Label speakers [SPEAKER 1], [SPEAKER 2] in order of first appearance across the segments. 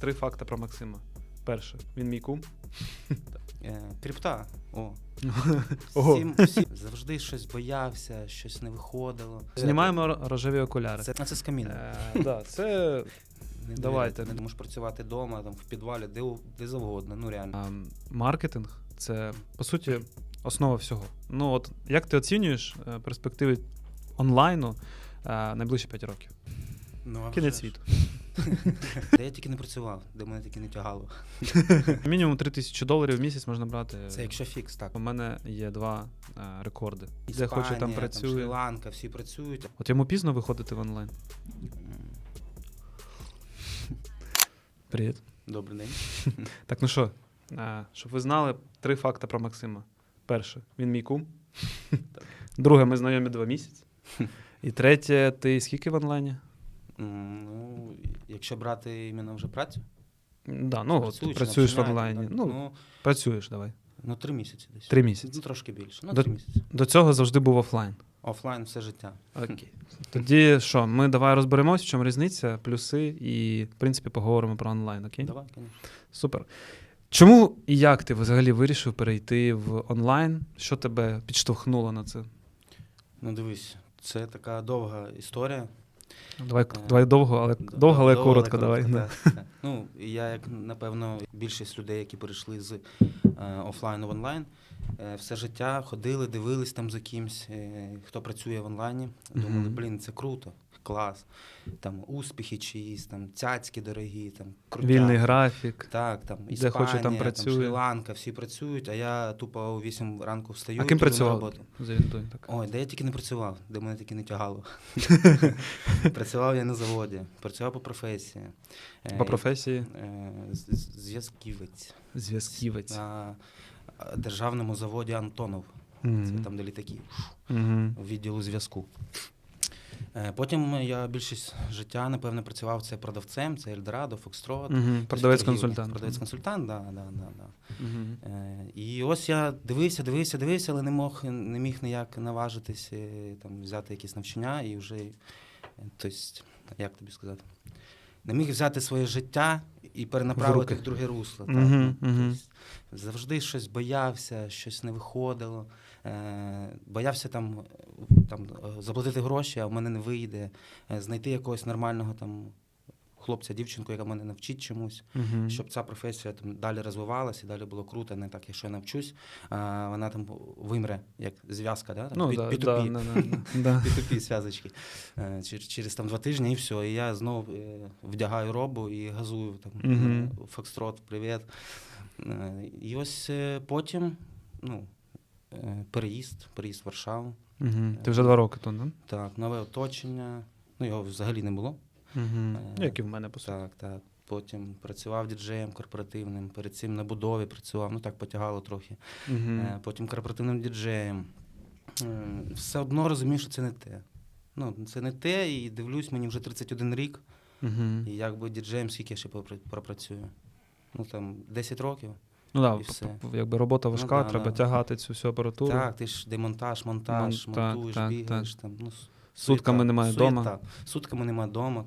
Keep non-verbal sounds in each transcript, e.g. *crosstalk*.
[SPEAKER 1] три факти про Максима. Перше, він мій кум.
[SPEAKER 2] Е, Крипта. О. *laughs*
[SPEAKER 1] Ого.
[SPEAKER 2] Всім, всім завжди щось боявся, щось не виходило.
[SPEAKER 1] Знімаємо рожеві окуляри.
[SPEAKER 2] Це, це з каміна.
[SPEAKER 1] Е, *laughs* да, це
[SPEAKER 2] Не
[SPEAKER 1] давайте.
[SPEAKER 2] Не можеш працювати вдома, там, в підвалі, де, де завгодно. Ну реально.
[SPEAKER 1] а, маркетинг це по суті основа всього. Ну от як ти оцінюєш е, перспективи онлайну е, найближчі 5 років?
[SPEAKER 2] Ну, а
[SPEAKER 1] Кінець
[SPEAKER 2] вже ж.
[SPEAKER 1] світу. *laughs*
[SPEAKER 2] Де я тільки не працював, де мене тільки не тягало. *laughs*
[SPEAKER 1] Мінімум 3 тисячі доларів в місяць можна брати.
[SPEAKER 2] Це якщо фікс, так.
[SPEAKER 1] У мене є два е, рекорди. Де хоче, там працює.
[SPEAKER 2] Шрі-Ланка, всі працюють.
[SPEAKER 1] От йому пізно виходити в онлайн. Привіт.
[SPEAKER 2] Добрий день. *laughs*
[SPEAKER 1] Так, ну що, е, щоб ви знали три факти про Максима. Перше, він мій кум. Друге, ми знайомі два місяці. І третє, ти скільки в онлайні?
[SPEAKER 2] М, Ну, якщо брати іменно вже працю,
[SPEAKER 1] Да, ну, от,
[SPEAKER 2] працюючи,
[SPEAKER 1] працюєш в онлайні.
[SPEAKER 2] так,
[SPEAKER 1] Ну,
[SPEAKER 2] ну,
[SPEAKER 1] працюєш, давай.
[SPEAKER 2] ну, три місяці десь.
[SPEAKER 1] Три місяці.
[SPEAKER 2] Ну, трошки більше. Ну,
[SPEAKER 1] До-
[SPEAKER 2] три місяці.
[SPEAKER 1] До цього завжди був офлайн.
[SPEAKER 2] Офлайн все життя.
[SPEAKER 1] Окей. Тоді що, ми давай розберемось, в чому різниця, плюси, і, в принципі, поговоримо про онлайн, окей?
[SPEAKER 2] Давай, звісно.
[SPEAKER 1] Супер. Чому і як ти взагалі вирішив перейти в онлайн? Що тебе підштовхнуло на це?
[SPEAKER 2] Ну, дивись, це така довга історія.
[SPEAKER 1] Давай, давай довго, але довго, але
[SPEAKER 2] довго,
[SPEAKER 1] коротко, давай. да.
[SPEAKER 2] так, так. *laughs* Ну, я, як напевно, більшість людей, які перейшли з е, офлайну в онлайн, е, все життя ходили, дивились там за кимсь, е, хто працює в онлайні. Думали, блін, це круто, клас. Там успіхи чиїсь, там цяцькі дорогі, там
[SPEAKER 1] Вільний графік.
[SPEAKER 2] Так, там
[SPEAKER 1] Де
[SPEAKER 2] Іспанія,
[SPEAKER 1] хоче, там працює.
[SPEAKER 2] Шрі-Ланка, всі працюють, а я тупо о 8 ранку встаю.
[SPEAKER 1] А ким працював?
[SPEAKER 2] роботу.
[SPEAKER 1] Зорієнтуй так.
[SPEAKER 2] Ой, де я тільки не працював, де мене тільки не тягало. *laughs* працював я на заводі, працював по професії. Е,
[SPEAKER 1] По професії
[SPEAKER 2] е, Зв'язківець
[SPEAKER 1] зв'язківець.
[SPEAKER 2] на державному заводі Антонов. Це там, де літаки,
[SPEAKER 1] Мгм.
[SPEAKER 2] відділу зв'язку. Е, Потім я більшість життя, напевно, працював це продавцем, це Ельдорадо, Фокстрот.
[SPEAKER 1] Мгм. Продавець-консультант.
[SPEAKER 2] Продавець-консультант, да, да, да, да. Е, І ось я дивився, дивився, дивився, але не мог, не міг ніяк наважитись е, там, взяти якісь навчання і вже, тобто, як тобі сказати, не міг взяти своє життя і перенаправити в друге русло. Так, ну, тобто, завжди щось боявся, щось не виходило. Е, боявся там, там е, заплатити гроші, а в мене не вийде, е, знайти якогось нормального там хлопця, дівчинку, яка мене навчить чомусь
[SPEAKER 1] Мгм.
[SPEAKER 2] щоб ця професія там далі розвивалася і далі було круто, не так, якщо я навчусь, а вона там вимре, як зв'язка, да?
[SPEAKER 1] Ну,
[SPEAKER 2] P-
[SPEAKER 1] да,
[SPEAKER 2] P2P,
[SPEAKER 1] да, да, да, да. *laughs*
[SPEAKER 2] P2P зв'язочки. Через, там два тижні і все. І я знову вдягаю робу і газую там Фокстрот, привіт. І ось потім, ну, переїзд, переїзд в Варшаву.
[SPEAKER 1] Мгм. Ти вже два роки тут, да?
[SPEAKER 2] Так, нове оточення. Ну, його взагалі не було. Е,
[SPEAKER 1] Як і в мене, по суті.
[SPEAKER 2] Так, так. Потім працював діджеєм корпоративним, перед цим на будові працював, ну так потягало трохи. Е, Потім корпоративним діджеєм. Е, Все одно розумів, що це не те. Ну, це не те, і дивлюсь, мені вже 31 рік,
[SPEAKER 1] Мгм.
[SPEAKER 2] і якби діджеєм скільки я ще пропрацюю. Ну там 10 років.
[SPEAKER 1] Ну так,
[SPEAKER 2] і все.
[SPEAKER 1] якби робота важка,
[SPEAKER 2] Ну да,
[SPEAKER 1] треба
[SPEAKER 2] да.
[SPEAKER 1] тягати цю всю апаратуру.
[SPEAKER 2] Так, ти ж демонтаж, монтаж,
[SPEAKER 1] Мон-
[SPEAKER 2] монтуєш,
[SPEAKER 1] так,
[SPEAKER 2] бігаєш там. Ну,
[SPEAKER 1] Сутками немає
[SPEAKER 2] суєта.
[SPEAKER 1] дома.
[SPEAKER 2] Сутками немає вдома.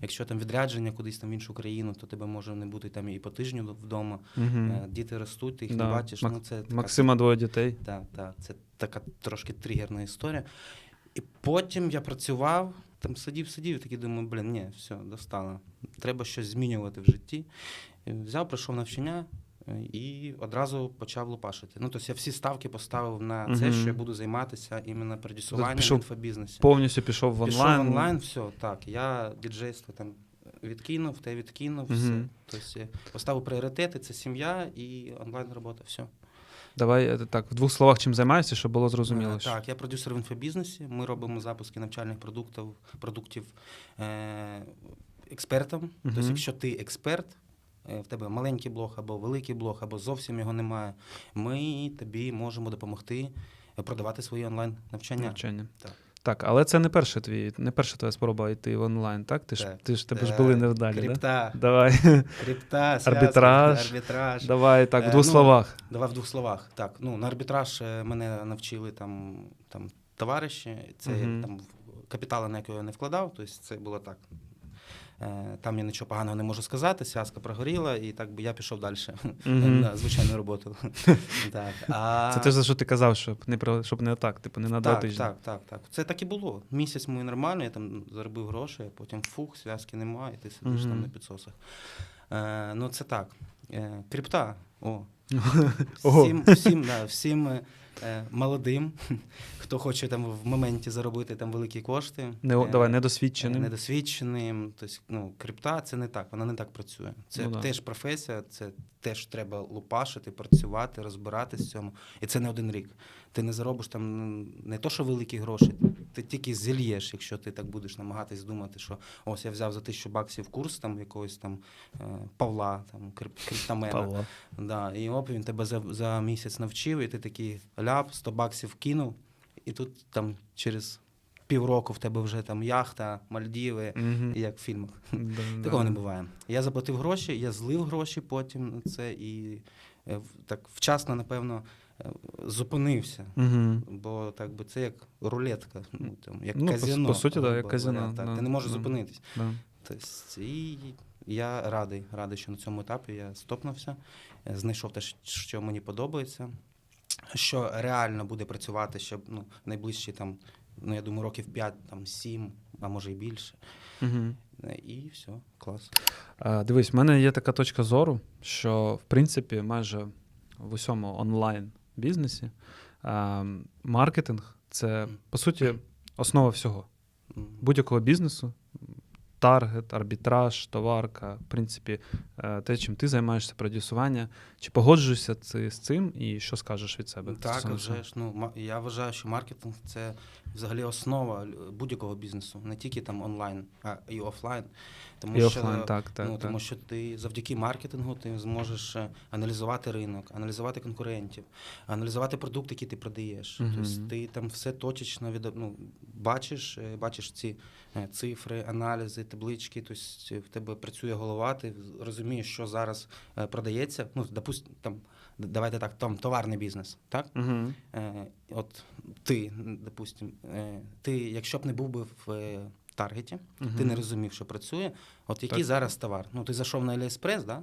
[SPEAKER 2] Якщо там відрядження кудись там в іншу країну, то тебе може не бути там і по тижню вдома. Е, Діти ростуть, ти їх
[SPEAKER 1] Да.
[SPEAKER 2] не бачиш.
[SPEAKER 1] Мак-
[SPEAKER 2] Ну, це така,
[SPEAKER 1] Максима двоє дітей.
[SPEAKER 2] так, так, це така трошки тригерна історія. І потім я працював, там сидів, сидів, і такий думаю, блін, ні, все, достало. Треба щось змінювати в житті. І взяв, пройшов навчання е, і одразу почав лупашити. Ну, тобто я всі ставки поставив на це, що я буду займатися іменно продюсуванням
[SPEAKER 1] пішов
[SPEAKER 2] в інфобізнесі.
[SPEAKER 1] Повністю пішов в онлайн.
[SPEAKER 2] Пішов в онлайн, все, так. Я діджейство там відкинув, те відкинув, все.
[SPEAKER 1] Мгм.
[SPEAKER 2] Тобто я поставив пріоритети, це сім'я і онлайн робота. Все.
[SPEAKER 1] Давай е, так, в двох словах чим займаєшся, щоб було зрозуміло.
[SPEAKER 2] Е,
[SPEAKER 1] що-
[SPEAKER 2] Так, я продюсер в інфобізнесі. Ми робимо запуски навчальних продуктів, продуктів е, експертам. Тобто, якщо ти експерт, е, в тебе маленький блог або великий блог, або зовсім його немає, ми тобі можемо допомогти е, продавати свої онлайн навчання.
[SPEAKER 1] навчання.
[SPEAKER 2] Так.
[SPEAKER 1] Так, але це не перша твій, не перша твоя спроба йти в онлайн, так? Ти ж ти ж тебе ж
[SPEAKER 2] Е,
[SPEAKER 1] були невдалі, да? Давай,
[SPEAKER 2] крипта, *laughs* зв'язки,
[SPEAKER 1] Арбітраж.
[SPEAKER 2] арбітраж.
[SPEAKER 1] давай так, в
[SPEAKER 2] Е,
[SPEAKER 1] двох
[SPEAKER 2] ну,
[SPEAKER 1] словах.
[SPEAKER 2] Давай в двох словах. Так, ну на арбітраж е, мене навчили там, там товариші. Це
[SPEAKER 1] Мгм.
[SPEAKER 2] там капіталу, на якого я не вкладав, тобто це було так. Е, Там я нічого поганого не можу сказати, зв'язка прогоріла, і так би я пішов далі на звичайну роботу. *laughs* Так, а...
[SPEAKER 1] Це те, за що ти казав, щоб не про- щоб не так, типу, не на два
[SPEAKER 2] так,
[SPEAKER 1] тижні.
[SPEAKER 2] так, так, так. Це так і було. Місяць ми нормально, я там заробив гроші, а потім фух, зв'язки немає, і ти сидиш там на підсосах. Е, ну, це так. Е, крипта. О. *laughs* Всім, всім, да, всім молодим, *laughs* хто хоче там в моменті заробити там великі кошти.
[SPEAKER 1] Не,
[SPEAKER 2] е,
[SPEAKER 1] давай,
[SPEAKER 2] е,
[SPEAKER 1] недосвідченим.
[SPEAKER 2] недосвідченим. Тобто, ну, крипта це не так, вона не так працює. Це
[SPEAKER 1] Ну да.
[SPEAKER 2] теж професія, це теж треба лупашити, працювати, розбиратись в цьому. І це не один рік. Ти не заробиш там ну, не то, що великі гроші, ти тільки зільєш, якщо ти так будеш намагатись думати, що ось я взяв за тисячу баксів курс там якогось там е, Павла, там крип- криптомена.
[SPEAKER 1] Павла.
[SPEAKER 2] Да, і оп, він тебе за, за місяць навчив, і ти такий ляп, 100 баксів кинув, і тут там через півроку в тебе вже там яхта, Мальдіви,
[SPEAKER 1] Мгм.
[SPEAKER 2] як в фільмах.
[SPEAKER 1] Да, *laughs*
[SPEAKER 2] Такого
[SPEAKER 1] да.
[SPEAKER 2] не буває. Я заплатив гроші, я злив гроші потім на це і е, так вчасно, напевно, е, зупинився.
[SPEAKER 1] Мгм.
[SPEAKER 2] Бо так би це як рулетка, ну, там, як
[SPEAKER 1] Ну, по-
[SPEAKER 2] казино.
[SPEAKER 1] по суті, да, як
[SPEAKER 2] говоря, Так,
[SPEAKER 1] да,
[SPEAKER 2] ти не можеш
[SPEAKER 1] да.
[SPEAKER 2] зупинитись.
[SPEAKER 1] Да.
[SPEAKER 2] Тобто, і я радий, радий, що на цьому етапі я стопнувся, е, знайшов те, що мені подобається, що реально буде працювати ще ну, найближчі там, ну я думаю, років 5, там 7, а може і більше. Е, І все, клас.
[SPEAKER 1] А, Дивись, в мене є така точка зору, що в принципі майже в усьому онлайн бізнесі а, маркетинг це по суті основа всього будь-якого бізнесу. Таргет, арбітраж, товарка, в принципі, е, те, чим ти займаєшся, продюсування. Чи погоджуєшся ти з цим і що скажеш від себе?
[SPEAKER 2] Так, вже ж. Ну, я вважаю, що маркетинг це взагалі основа будь-якого бізнесу, не тільки там онлайн, а і офлайн. Тому
[SPEAKER 1] І
[SPEAKER 2] що,
[SPEAKER 1] офлайн, так, так.
[SPEAKER 2] ну,
[SPEAKER 1] так.
[SPEAKER 2] Тому що ти завдяки маркетингу ти зможеш е, аналізувати ринок, аналізувати конкурентів, аналізувати продукт, який ти продаєш.
[SPEAKER 1] Мгм.
[SPEAKER 2] Тобто ти там все точечно від, ну, бачиш, е, бачиш ці цифри, аналізи, таблички. Тобто в тебе працює голова, ти розумієш, що зараз е, продається. Ну, допустим, там, давайте так, там товарний бізнес, так?
[SPEAKER 1] Угу.
[SPEAKER 2] Е, от ти, допустим, е, ти, якщо б не був би в е, таргеті, ти не розумів, що працює. От який
[SPEAKER 1] Так.
[SPEAKER 2] зараз товар? Ну, ти зайшов на Аліекспрес, да?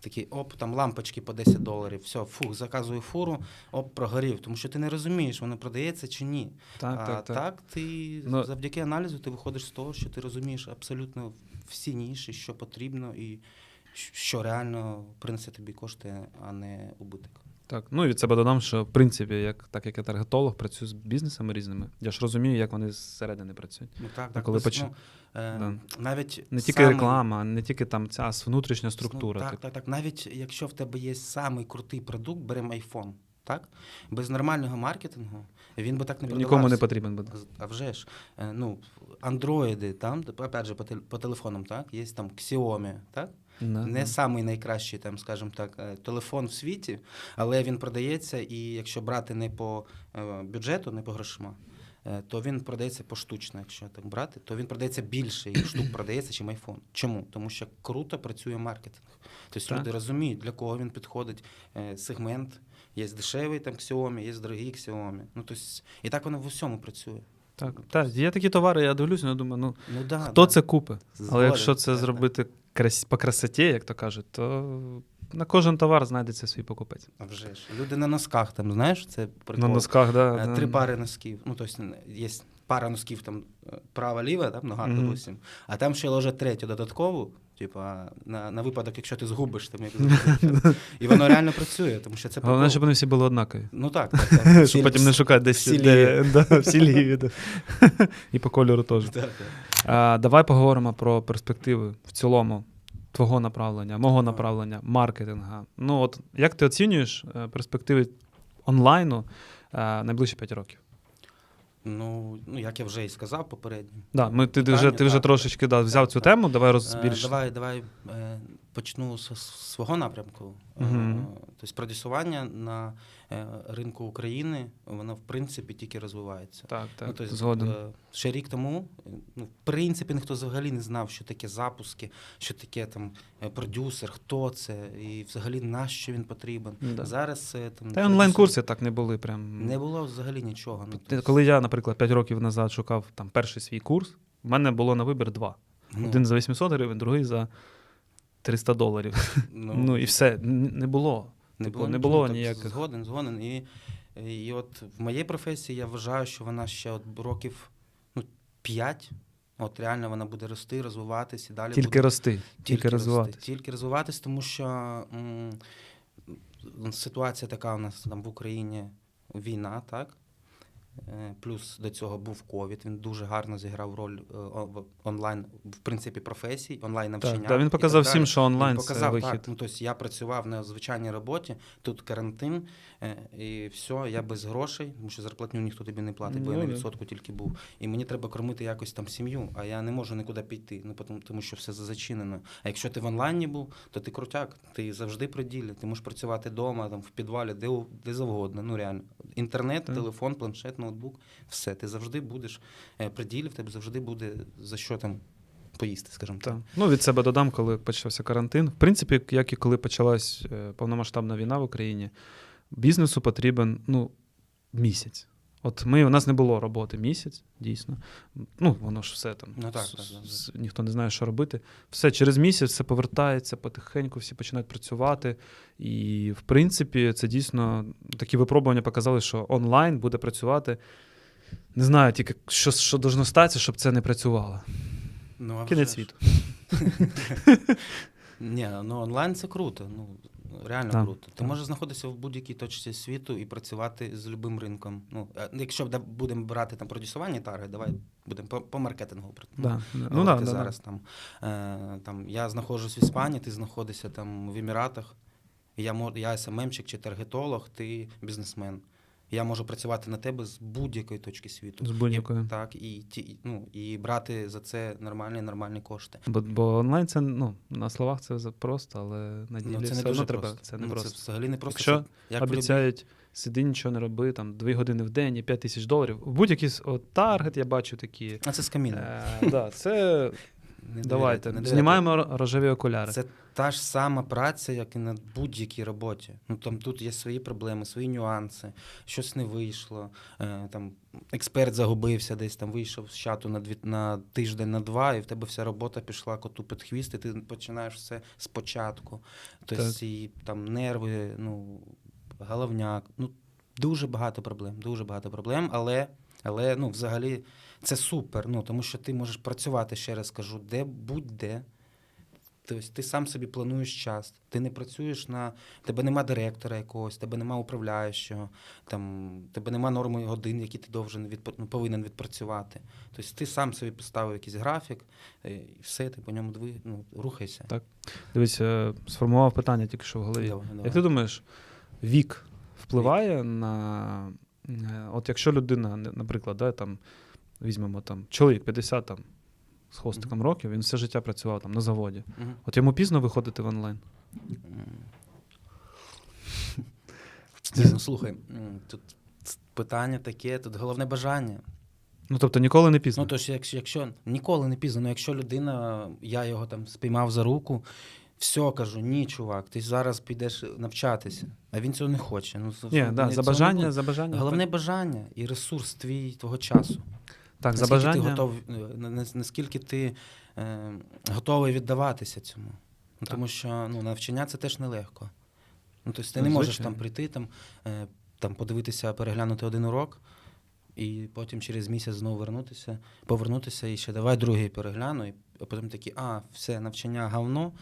[SPEAKER 2] Такий, оп, там лампочки по 10 доларів, все, фух, заказую фуру, оп, прогорів. Тому що ти не розумієш, воно продається чи ні.
[SPEAKER 1] Так,
[SPEAKER 2] а
[SPEAKER 1] так, так.
[SPEAKER 2] так ти
[SPEAKER 1] Ну-
[SPEAKER 2] завдяки аналізу ти виходиш з того, що ти розумієш абсолютно всі ніші, що потрібно і що реально принесе тобі кошти, а не убиток.
[SPEAKER 1] Так, ну і від себе додам, що в принципі, як так як я таргетолог, працюю з бізнесами різними. Я ж розумію, як вони зсередини працюють.
[SPEAKER 2] Ну так, так.
[SPEAKER 1] коли поч-
[SPEAKER 2] ну, е,
[SPEAKER 1] Да.
[SPEAKER 2] навіть
[SPEAKER 1] Не тільки
[SPEAKER 2] самий-
[SPEAKER 1] реклама, не тільки там ця внутрішня структура.
[SPEAKER 2] Ну, так,
[SPEAKER 1] так,
[SPEAKER 2] так, так. Навіть якщо в тебе є самий крутий продукт, беремо iPhone, так? Без нормального маркетингу він би так не продавався.
[SPEAKER 1] Нікому не потрібен буде.
[SPEAKER 2] А вже ж, е, ну, андроїди, там, опять же, по, тел- по телефонам, так, є там Xiaomi, так?
[SPEAKER 1] Да,
[SPEAKER 2] Не
[SPEAKER 1] да.
[SPEAKER 2] самий найкращий, там, скажімо так, е, телефон в світі, але він продається, і якщо брати не по е, бюджету, не по грошима, то він продається поштучно, якщо так брати, то він продається більше і штук продається, чим iPhone. Чому? Тому що круто працює маркетинг. Тобто
[SPEAKER 1] Так.
[SPEAKER 2] люди розуміють, для кого він підходить сегмент. Є дешевий там Xiaomi, є дорогий Xiaomi. Ну, тобто, і так воно в усьому працює.
[SPEAKER 1] Так, так, є такі товари, я дивлюся, я думаю, ну
[SPEAKER 2] Ну, да,
[SPEAKER 1] хто
[SPEAKER 2] да.
[SPEAKER 1] це купить? Але якщо це
[SPEAKER 2] так, так.
[SPEAKER 1] зробити крас... по красоті, як то кажуть, то на кожен товар знайдеться свій покупець.
[SPEAKER 2] А вже ж. Люди на носках, там, знаєш, це прикол.
[SPEAKER 1] На носках, да,
[SPEAKER 2] Е,
[SPEAKER 1] да.
[SPEAKER 2] Три пари носків. Ну, тобто є пара носків там е, права-ліва, там, нога,
[SPEAKER 1] Мгм.
[SPEAKER 2] допустим, а там ще ложать третю додаткову, типу, на, на випадок, якщо ти згубиш, там, як *laughs* і воно реально працює, тому що це
[SPEAKER 1] Головне, щоб вони всі були однакові.
[SPEAKER 2] Ну так, так, *laughs* так.
[SPEAKER 1] Щоб потім не шукати десь
[SPEAKER 2] всі
[SPEAKER 1] де, *laughs* да, всі ліві. да. І по кольору теж.
[SPEAKER 2] Так, так.
[SPEAKER 1] А, давай поговоримо про перспективи в цілому твого направлення, мого направлення, маркетинга. Ну, от як ти оцінюєш е, перспективи онлайну е, найближчі 5 років?
[SPEAKER 2] Ну, ну, як я вже і сказав попередньо.
[SPEAKER 1] Да, ми, ти, ти
[SPEAKER 2] Питання,
[SPEAKER 1] вже, ти вже
[SPEAKER 2] так.
[SPEAKER 1] трошечки да, взяв
[SPEAKER 2] Так,
[SPEAKER 1] цю
[SPEAKER 2] так.
[SPEAKER 1] тему, давай
[SPEAKER 2] Е,
[SPEAKER 1] розбільш.
[SPEAKER 2] Давай, давай е, почну з свого напрямку.
[SPEAKER 1] Угу.
[SPEAKER 2] Е, Тобто продюсування на е, ринку України, воно в принципі тільки розвивається.
[SPEAKER 1] Так, так,
[SPEAKER 2] Ну, тобто,
[SPEAKER 1] згоден.
[SPEAKER 2] е, Ще рік тому, е, ну, в принципі, ніхто взагалі не знав, що таке запуски, що таке там е, продюсер, хто це, і взагалі на що він потрібен.
[SPEAKER 1] Да.
[SPEAKER 2] Зараз е, там
[SPEAKER 1] Та й онлайн-курси так не були прям.
[SPEAKER 2] не було взагалі нічого. Ну, тобто,
[SPEAKER 1] Коли я, наприклад, 5 років назад шукав там перший свій курс, в мене було на вибір два.
[SPEAKER 2] Ну,
[SPEAKER 1] Один за 800 гривень, другий за 300 доларів. *laughs* Ну, і все. Н- Не було. Не було ніяких.
[SPEAKER 2] Згоден, згоден. І, і от в моїй професії я вважаю, що вона ще от років ну, 5, от реально вона буде рости, розвиватися і далі
[SPEAKER 1] Тільки
[SPEAKER 2] буде
[SPEAKER 1] рости, тільки
[SPEAKER 2] рости,
[SPEAKER 1] розвиватися.
[SPEAKER 2] Тільки розвиватись, тому що м, ситуація така у нас там в Україні війна, так? Е, Плюс до цього був ковід. Він дуже гарно зіграв роль е, онлайн, в принципі, професій, онлайн навчання.
[SPEAKER 1] Так, він показав
[SPEAKER 2] так
[SPEAKER 1] всім, що онлайн
[SPEAKER 2] Він
[SPEAKER 1] це
[SPEAKER 2] показав,
[SPEAKER 1] вихід.
[SPEAKER 2] Так, ну, тобто я працював на звичайній роботі, тут карантин, е, і все, я без грошей, тому що зарплатню ніхто тобі не платить, бо я
[SPEAKER 1] Ну,
[SPEAKER 2] на відсотку тільки був. І мені треба кормити якось там сім'ю, а я не можу нікуди піти, ну, тому, що все зачинено. А якщо ти в онлайні був, то ти крутяк, ти завжди при ділі, ти можеш працювати вдома, там, в підвалі, де, де завгодно. Ну реально. Інтернет,
[SPEAKER 1] Так.
[SPEAKER 2] телефон, планшет, ноутбук, все. Ти завжди будеш е, при ділі, в тебе завжди буде за що там поїсти, скажімо так.
[SPEAKER 1] Так. Ну, від себе додам, коли почався карантин. В принципі, як і коли почалась е, повномасштабна війна в Україні, бізнесу потрібен ну, місяць. От ми, у нас не було роботи місяць, дійсно. Ну, воно ж все там.
[SPEAKER 2] Ну, так,
[SPEAKER 1] с-
[SPEAKER 2] так, так,
[SPEAKER 1] с- ніхто не знає, що робити. Все через місяць все повертається потихеньку, всі починають працювати. І, в принципі, це дійсно такі випробування показали, що онлайн буде працювати. Не знаю тільки, що, що должно статися, щоб це не працювало.
[SPEAKER 2] Ну, а
[SPEAKER 1] Кінець світу. *laughs*
[SPEAKER 2] Ні, ну онлайн це круто. Ну реально
[SPEAKER 1] Так,
[SPEAKER 2] круто. Ти
[SPEAKER 1] так.
[SPEAKER 2] можеш знаходитися в будь-якій точці світу і працювати з любим ринком. Ну якщо будемо брати там продюсування тарги, давай будемо по, по маркетингу. ну,
[SPEAKER 1] Да. Ну,
[SPEAKER 2] говорити
[SPEAKER 1] да, зараз. да.
[SPEAKER 2] там, е, там я знаходжусь в Іспанії, ти знаходишся там в Еміратах. Я я СММщик чи таргетолог, ти бізнесмен. Я можу працювати на тебе з будь-якої точки світу.
[SPEAKER 1] З будь-якої.
[SPEAKER 2] І, так, і, ті, ну, і брати за це нормальні нормальні кошти.
[SPEAKER 1] Бо, бо онлайн це ну, на словах це просто, але на ділі
[SPEAKER 2] Ну, це не дуже
[SPEAKER 1] треба.
[SPEAKER 2] просто.
[SPEAKER 1] Це не
[SPEAKER 2] ну,
[SPEAKER 1] просто.
[SPEAKER 2] Це взагалі не просто.
[SPEAKER 1] Якщо
[SPEAKER 2] як
[SPEAKER 1] Обіцяють, сиди, нічого не роби, там, дві години в день і 5 тисяч доларів. Будь-який от, таргет я бачу такі.
[SPEAKER 2] А це з каміном.
[SPEAKER 1] Е, да, це
[SPEAKER 2] Не
[SPEAKER 1] давайте.
[SPEAKER 2] не.
[SPEAKER 1] Знімаємо рожеві окуляри.
[SPEAKER 2] Це та ж сама праця, як і на будь-якій роботі. Ну там тут є свої проблеми, свої нюанси, щось не вийшло. Е, там експерт загубився, десь там вийшов з чату на дві на тиждень, на два, і в тебе вся робота пішла коту під хвіст, і ти починаєш все спочатку. Тобто і там нерви, ну головняк. Ну дуже багато проблем, дуже багато проблем, але. Але ну, взагалі це супер. Ну, тому що ти можеш працювати, ще раз кажу, де будь-де. Тобто ти сам собі плануєш час. Ти не працюєш на тебе нема директора якогось, тебе нема управляючого, там тебе нема норми годин, які ти должен відп... ну, повинен відпрацювати. Тобто ти сам собі поставив якийсь графік, е, і все, ти по ньому дви... ну, рухайся.
[SPEAKER 1] Так. Дивись, е, сформував питання тільки що в голові.
[SPEAKER 2] Давай, давай.
[SPEAKER 1] Як ти думаєш, вік впливає на. е, От якщо людина, наприклад, да, там, візьмемо там, чоловік 50 там, з хвостиком років, він все життя працював там на заводі.
[SPEAKER 2] Мгм.
[SPEAKER 1] От йому пізно виходити в онлайн.
[SPEAKER 2] Ні, ну слухай, тут питання таке, тут головне бажання.
[SPEAKER 1] Ну тобто ніколи не пізно.
[SPEAKER 2] Ну, тож, якщо, якщо ніколи не пізно, ну якщо людина, я його там спіймав за руку, все кажу, ні, чувак, ти зараз підеш навчатися, а він цього не хоче. Ну,
[SPEAKER 1] Ні, да, за бажання, за бажання.
[SPEAKER 2] Головне бажання і ресурс твій твого часу.
[SPEAKER 1] Так, за бажання.
[SPEAKER 2] ти готов, е, на- на- наскільки ти е, готовий віддаватися цьому. Ну,
[SPEAKER 1] Так.
[SPEAKER 2] тому що ну, навчання це теж нелегко. Ну, тобто ти
[SPEAKER 1] Ну,
[SPEAKER 2] не можеш там прийти, там, е, там подивитися, переглянути один урок, і потім через місяць знову вернутися, повернутися і ще давай другий перегляну. І а потім такі, а, все, навчання говно,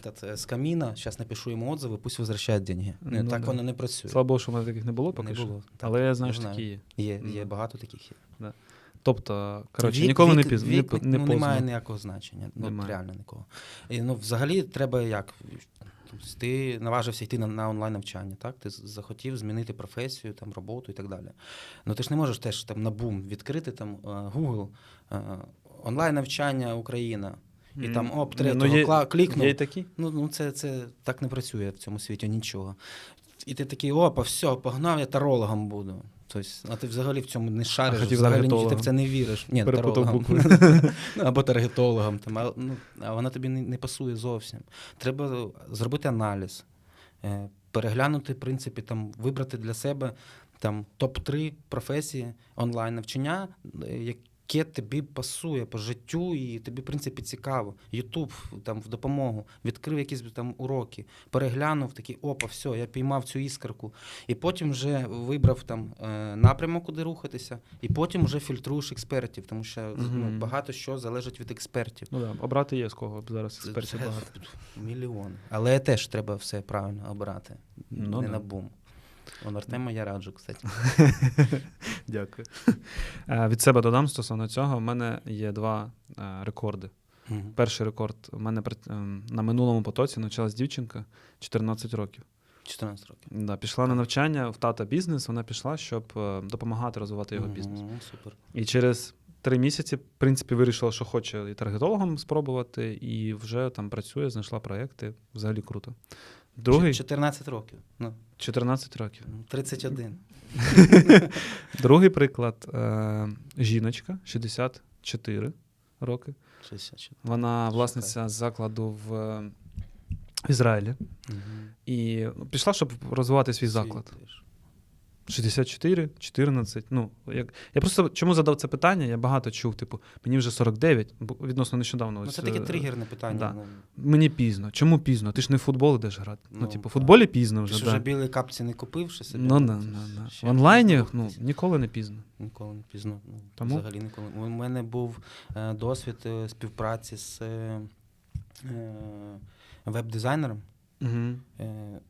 [SPEAKER 2] этот, е, з каміна, зараз напишу йому отзиви, пусть возвращають деньги. Ну,
[SPEAKER 1] Ну,
[SPEAKER 2] так
[SPEAKER 1] да.
[SPEAKER 2] воно не працює.
[SPEAKER 1] Слава Богу, що в мене таких не було поки
[SPEAKER 2] не
[SPEAKER 1] що.
[SPEAKER 2] було. Так,
[SPEAKER 1] Але я знаю, що такі є.
[SPEAKER 2] Є, є
[SPEAKER 1] Ну.
[SPEAKER 2] багато таких. Є.
[SPEAKER 1] Тобто, коротше,
[SPEAKER 2] Вік-
[SPEAKER 1] ніколи не пізно.
[SPEAKER 2] Вік,
[SPEAKER 1] не, не
[SPEAKER 2] ну, немає ніякого значення. Ну,
[SPEAKER 1] Немає.
[SPEAKER 2] реально нікого. І, ну, взагалі, треба як? Тобто Ти наважився йти на, на онлайн навчання, так? Ти захотів змінити професію, там, роботу і так далі. Ну ти ж не можеш теж там на бум відкрити там е, Google, е, онлайн навчання Україна. І
[SPEAKER 1] М,
[SPEAKER 2] там оп, третього
[SPEAKER 1] ну, є-
[SPEAKER 2] клікнув.
[SPEAKER 1] Є такі?
[SPEAKER 2] Ну, ну це, це так не працює в цьому світі нічого. І ти такий, опа, все, погнав, я тарологом буду. Тобто, а ти взагалі в цьому не шариш, взагалі ні, ти в це не віриш. Ні. Ну, *laughs* Або таргетологам. Там, а, ну, а вона тобі не, не пасує зовсім. Треба зробити аналіз, е, переглянути, в принципі, там, вибрати для себе там, топ-3 професії онлайн навчання, е, яке тобі пасує по життю, і тобі, в принципі, цікаво. Ютуб там в допомогу, відкрив якісь там уроки, переглянув такий, опа, все, я піймав цю іскорку. І потім вже вибрав там е, напрямок, куди рухатися, і потім вже фільтруєш експертів, тому що ну, багато що залежить від експертів.
[SPEAKER 1] Ну да, обрати є з кого зараз експертів багато.
[SPEAKER 2] Мільйон. Але теж треба все правильно обирати.
[SPEAKER 1] Ну
[SPEAKER 2] не
[SPEAKER 1] да.
[SPEAKER 2] на бум. Он Артема я раджу, кстати. *laughs*
[SPEAKER 1] Дякую. Е, Від себе додам стосовно цього. У мене є два е, рекорди.
[SPEAKER 2] Мгм.
[SPEAKER 1] Перший рекорд у мене ем, на минулому потоці навчалась дівчинка 14 років.
[SPEAKER 2] 14 років.
[SPEAKER 1] Да, пішла на навчання в тата бізнес. Вона пішла, щоб е, допомагати розвивати його
[SPEAKER 2] Мгм,
[SPEAKER 1] бізнес.
[SPEAKER 2] Супер.
[SPEAKER 1] І через три місяці, в принципі, вирішила, що хоче і таргетологом спробувати, і вже там працює, знайшла проекти. Взагалі круто. Другий
[SPEAKER 2] 14 років. Ну,
[SPEAKER 1] 14 років.
[SPEAKER 2] 31. *laughs*
[SPEAKER 1] Другий приклад е, жіночка 64 роки.
[SPEAKER 2] 64.
[SPEAKER 1] Вона власниця закладу в е, Ізраїлі.
[SPEAKER 2] Угу.
[SPEAKER 1] І пішла, щоб розвивати свій заклад.
[SPEAKER 2] теж.
[SPEAKER 1] 64, 14. Ну, як... Я просто чому задав це питання? Я багато чув, типу, мені вже 49, бо відносно нещодавно.
[SPEAKER 2] Ну, це таке
[SPEAKER 1] е,
[SPEAKER 2] тригерне питання.
[SPEAKER 1] да.
[SPEAKER 2] Ну,
[SPEAKER 1] Мені пізно. Чому пізно? Ти ж не в футбол ідеш грати. Ну,
[SPEAKER 2] Ну,
[SPEAKER 1] типу, в
[SPEAKER 2] так.
[SPEAKER 1] футболі пізно
[SPEAKER 2] ти
[SPEAKER 1] вже.
[SPEAKER 2] ж
[SPEAKER 1] Да.
[SPEAKER 2] вже білі капці не купивши собі.
[SPEAKER 1] Ну, да, да, да. В онлайні ну, ніколи не пізно.
[SPEAKER 2] Ніколи не пізно. Ну,
[SPEAKER 1] Тому?
[SPEAKER 2] Взагалі ніколи. У мене був е, досвід е, співпраці з е, е, веб-дизайнером.
[SPEAKER 1] Угу.
[SPEAKER 2] е,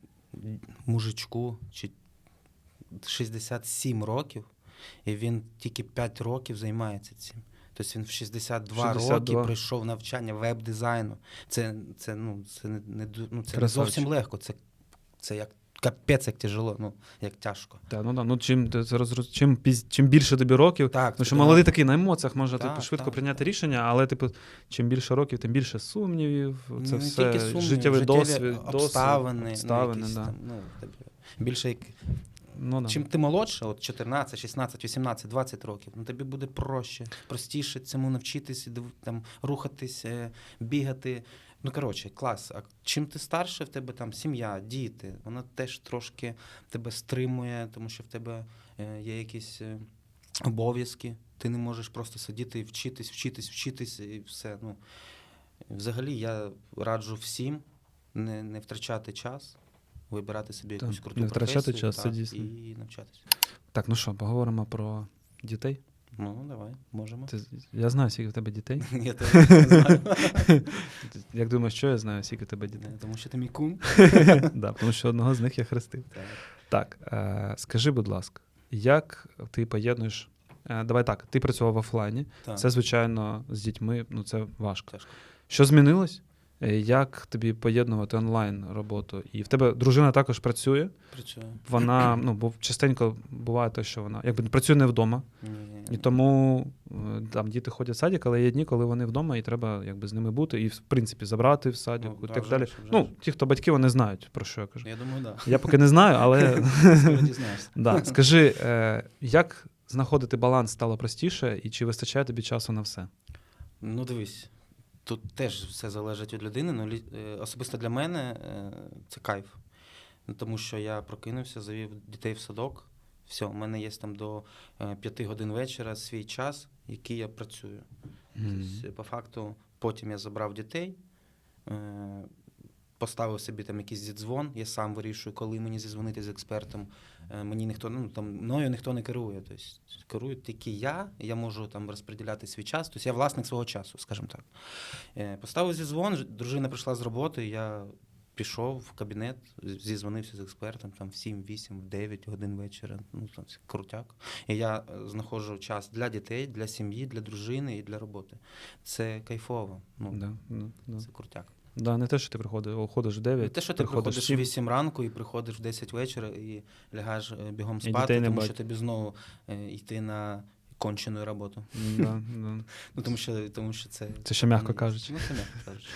[SPEAKER 2] мужичку чи 67 років, і він тільки 5 років займається цим. Тобто він в 62,
[SPEAKER 1] 62.
[SPEAKER 2] роки пройшов навчання веб-дизайну. Це, це, ну, це, не, не, ну, це не зовсім легко. Це, це як капець, як тяжело, ну, як тяжко.
[SPEAKER 1] Та, ну, да. ну, чим, чим, чим більше тобі років,
[SPEAKER 2] Так,
[SPEAKER 1] тому що
[SPEAKER 2] ти
[SPEAKER 1] молодий такий на емоціях може
[SPEAKER 2] Так,
[SPEAKER 1] типу, швидко
[SPEAKER 2] так,
[SPEAKER 1] прийняти
[SPEAKER 2] так.
[SPEAKER 1] рішення, але типу, чим більше років, тим більше сумнівів. Це
[SPEAKER 2] не
[SPEAKER 1] все
[SPEAKER 2] тільки сумнів,
[SPEAKER 1] життєвий
[SPEAKER 2] життєві
[SPEAKER 1] досвід,
[SPEAKER 2] обставини, ну,
[SPEAKER 1] обставини
[SPEAKER 2] якісь
[SPEAKER 1] да.
[SPEAKER 2] там, ну, більше як
[SPEAKER 1] Ну, да.
[SPEAKER 2] Чим ти молодше, от 14, 16, 18, 20 років, ну тобі буде проще, простіше цьому навчитися, там, рухатись, е, бігати. Ну, коротше, клас. А чим ти старше, в тебе там сім'я, діти, вона теж трошки тебе стримує, тому що в тебе е, є якісь е, обов'язки. Ти не можеш просто сидіти і вчитись, вчитись, вчитись, і все. Ну, взагалі, я раджу всім не, не втрачати час. Вибирати собі
[SPEAKER 1] Так,
[SPEAKER 2] якусь круту
[SPEAKER 1] не втрачати
[SPEAKER 2] професію,
[SPEAKER 1] час, це
[SPEAKER 2] так,
[SPEAKER 1] дійсно.
[SPEAKER 2] і навчатися.
[SPEAKER 1] Так, ну що, поговоримо про дітей.
[SPEAKER 2] Ну, давай, можемо.
[SPEAKER 1] Ти, я знаю, скільки в тебе дітей. *laughs*
[SPEAKER 2] Я теж не знаю. *laughs*
[SPEAKER 1] Як думаєш, що я знаю, скільки в тебе дітей?
[SPEAKER 2] Тому що ти мій кум. *laughs*
[SPEAKER 1] да, тому що одного з них я хрестив.
[SPEAKER 2] Так.
[SPEAKER 1] Так, е, скажи, будь ласка, як ти поєднуєш. Е, давай так, ти працював в офлайні.
[SPEAKER 2] Так,
[SPEAKER 1] Це, звичайно, з дітьми, ну це важко.
[SPEAKER 2] тяжко.
[SPEAKER 1] Що змінилось? Е, Як тобі поєднувати онлайн роботу? І в тебе дружина також працює.
[SPEAKER 2] Працює.
[SPEAKER 1] Вона ну, бо частенько буває те, що вона якби працює не вдома. І тому е, там діти ходять в садик, але є дні, коли вони вдома, і треба якби з ними бути, і в принципі забрати в садик
[SPEAKER 2] Ну,
[SPEAKER 1] і
[SPEAKER 2] да,
[SPEAKER 1] так далі. Ну, ті, хто батьки, вони знають, про що я кажу.
[SPEAKER 2] Я думаю, так.
[SPEAKER 1] Я поки не знаю, але *laughs* *laughs* да. скажи, е, як знаходити баланс стало простіше, і чи вистачає тобі часу на все?
[SPEAKER 2] Ну, дивись, тут теж все залежить від людини. Ну, е, особисто для мене е, це кайф. Ну, Тому що я прокинувся, завів дітей в садок. Все, у мене є там до е, п'яти годин вечора свій час, який я працюю. Тобто, по факту, потім я забрав дітей, е, поставив собі там якийсь зідзвон, я сам вирішую, коли мені зізвонити з експертом. Е, Мені ніхто ну, там, мною ніхто не керує. Тобто, керую тільки я, я можу там розподіляти свій час. Тобто я власник свого часу, скажімо так. Е, Поставив зідзвон, дружина прийшла з роботи, я пішов в кабінет, зізвонився з експертом там в 7, 8, в 9 годин вечора. Ну, там, крутяк. І я е, знаходжу час для дітей, для сім'ї, для дружини і для роботи. Це кайфово. Ну,
[SPEAKER 1] Да, да, да.
[SPEAKER 2] Це крутяк.
[SPEAKER 1] Да, не те, що ти приходиш, уходиш в 9,
[SPEAKER 2] Не те, що ти
[SPEAKER 1] приходиш
[SPEAKER 2] приходиш
[SPEAKER 1] в 7.
[SPEAKER 2] в 8 ранку і приходиш в 10 вечора і лягаєш е, бігом спати, тому
[SPEAKER 1] бачиш.
[SPEAKER 2] що тобі знову е, йти на кончену роботу.
[SPEAKER 1] Да, *laughs* да.
[SPEAKER 2] Ну, тому що, тому що це.
[SPEAKER 1] Це ще м'яко
[SPEAKER 2] ну,
[SPEAKER 1] кажучи.
[SPEAKER 2] Ну, це м'яко кажучи.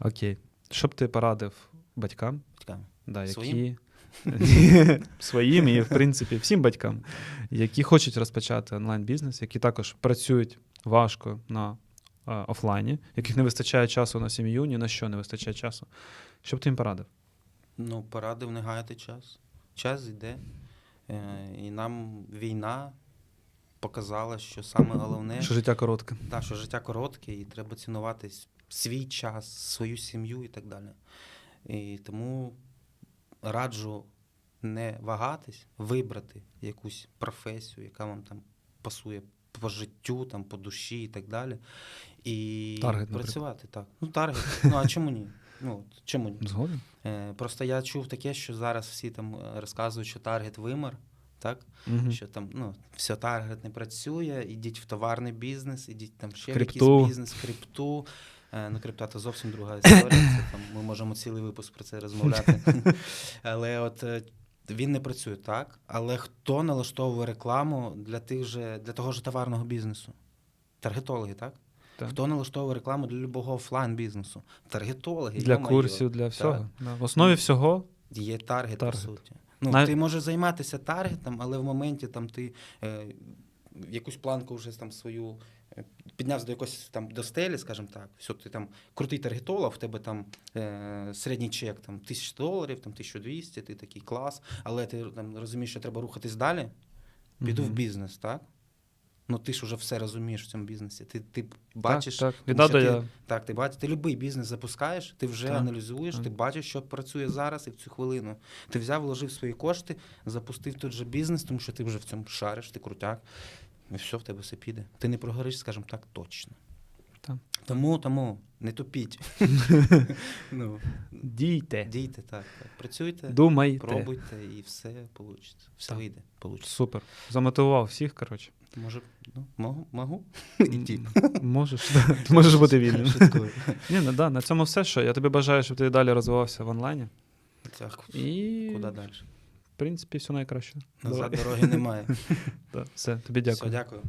[SPEAKER 1] Окей. Що б ти порадив батькам, да, які...
[SPEAKER 2] Своїм? *laughs*
[SPEAKER 1] своїм і, в принципі, всім батькам, які хочуть розпочати онлайн-бізнес, які також працюють важко на офлайні, яких не вистачає часу на сім'ю, ні на що не вистачає часу. Що б ти їм порадив?
[SPEAKER 2] Ну, порадив не гаяти час. Час йде. Е, і нам війна показала, що саме головне,
[SPEAKER 1] Що життя коротке.
[SPEAKER 2] та, що життя коротке, і треба цінувати свій час, свою сім'ю і так далі. І тому раджу не вагатись, вибрати якусь професію, яка вам там пасує по життю, там, по душі і так далі. І
[SPEAKER 1] Таргет,
[SPEAKER 2] працювати так. Ну, таргет. Ну а чому ні? Ну, чому ні?
[SPEAKER 1] Згоден?
[SPEAKER 2] Е, Просто я чув таке, що зараз всі там е, розказують, що таргет вимер, так?
[SPEAKER 1] Угу.
[SPEAKER 2] Що там, ну, все, таргет не працює, ідіть в товарний бізнес, ідіть там ще в якийсь бізнес, крипту. Е, Ну, крипта це зовсім друга історія. Це, там, ми можемо цілий випуск про це розмовляти. *laughs* Але от е, він не працює так. Але хто налаштовує рекламу для тих же, для того ж товарного бізнесу? Таргетологи, так?
[SPEAKER 1] Так.
[SPEAKER 2] Хто налаштовує рекламу для любого офлайн бізнесу? Таргетологи.
[SPEAKER 1] Для курсів, для всього.
[SPEAKER 2] Так.
[SPEAKER 1] В основі всього
[SPEAKER 2] Є таргет,
[SPEAKER 1] Таргет.
[SPEAKER 2] по суті. Ну,
[SPEAKER 1] Нав-
[SPEAKER 2] Ти можеш займатися таргетом, але в моменті там ти е, якусь планку вже там свою е, підняв до якось там до стелі, скажімо так. Все, ти там крутий таргетолог, в тебе там е, середній чек там, 1000 доларів, там 1200, ти такий клас, але ти там розумієш, що треба рухатись далі, піду в бізнес, так? Ну ти ж вже все розумієш в цьому бізнесі. Ти, ти бачиш,
[SPEAKER 1] Так, так.
[SPEAKER 2] тому що ти-
[SPEAKER 1] Я.
[SPEAKER 2] так, ти бачиш, ти будь-який бізнес запускаєш, ти вже
[SPEAKER 1] Так,
[SPEAKER 2] аналізуєш,
[SPEAKER 1] так.
[SPEAKER 2] ти бачиш, що працює зараз і в цю хвилину. Ти взяв, вложив свої кошти, запустив тут же бізнес, тому що ти вже в цьому шариш, ти крутяк, і все в тебе все піде. Ти не прогориш, скажімо так, точно.
[SPEAKER 1] Так.
[SPEAKER 2] Тому, тому не тупіть. *laughs* ну,
[SPEAKER 1] Дійте.
[SPEAKER 2] дійте так, так. Працюйте,
[SPEAKER 1] Думайте.
[SPEAKER 2] пробуйте і все вийде. Все
[SPEAKER 1] Так.
[SPEAKER 2] вийде. Получиться.
[SPEAKER 1] Супер. Замотивував всіх, коротше.
[SPEAKER 2] Може, ну, можу, можу? Іти.
[SPEAKER 1] Можеш, да. *laughs* Можеш бути вільним. *laughs* Ні, ну, да, на цьому все, що. Я тобі бажаю, щоб ти далі розвивався в онлайні.
[SPEAKER 2] Так,
[SPEAKER 1] І,
[SPEAKER 2] Куди далі?
[SPEAKER 1] В принципі, все найкраще.
[SPEAKER 2] Назад
[SPEAKER 1] Давай.
[SPEAKER 2] дороги немає. *laughs*
[SPEAKER 1] Все, тобі дякую.
[SPEAKER 2] Все, дякую.